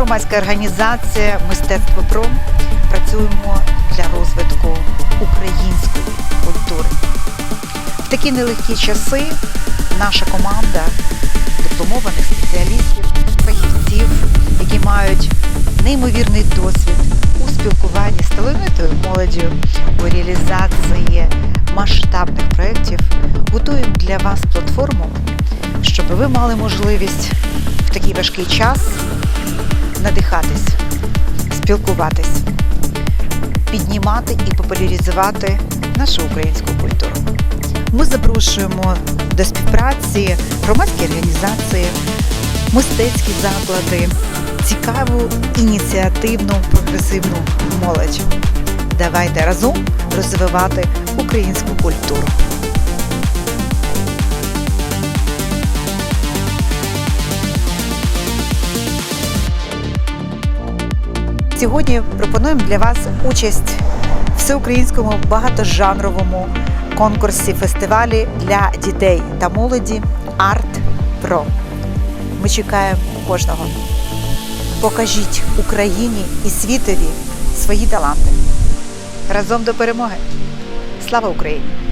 громадська організація Мистецтво Про працюємо для розвитку української культури. В такі нелегкі часи наша команда дипломованих спеціалістів, фахівців, які мають неймовірний досвід у спілкуванні з талановитою молоддю, у реалізації масштабних проєктів, готуємо для вас платформу, щоб ви мали можливість в такий важкий час надихатись, спілкуватись, піднімати і популяризувати нашу українську культуру. Ми запрошуємо до співпраці громадські організації, мистецькі заклади, цікаву ініціативну прогресивну молодь. Давайте разом розвивати українську культуру. Сьогодні пропонуємо для вас участь в всеукраїнському багатожанровому конкурсі фестивалі для дітей та молоді Арт Про. Ми чекаємо кожного. Покажіть Україні і світові свої таланти. Разом до перемоги. Слава Україні!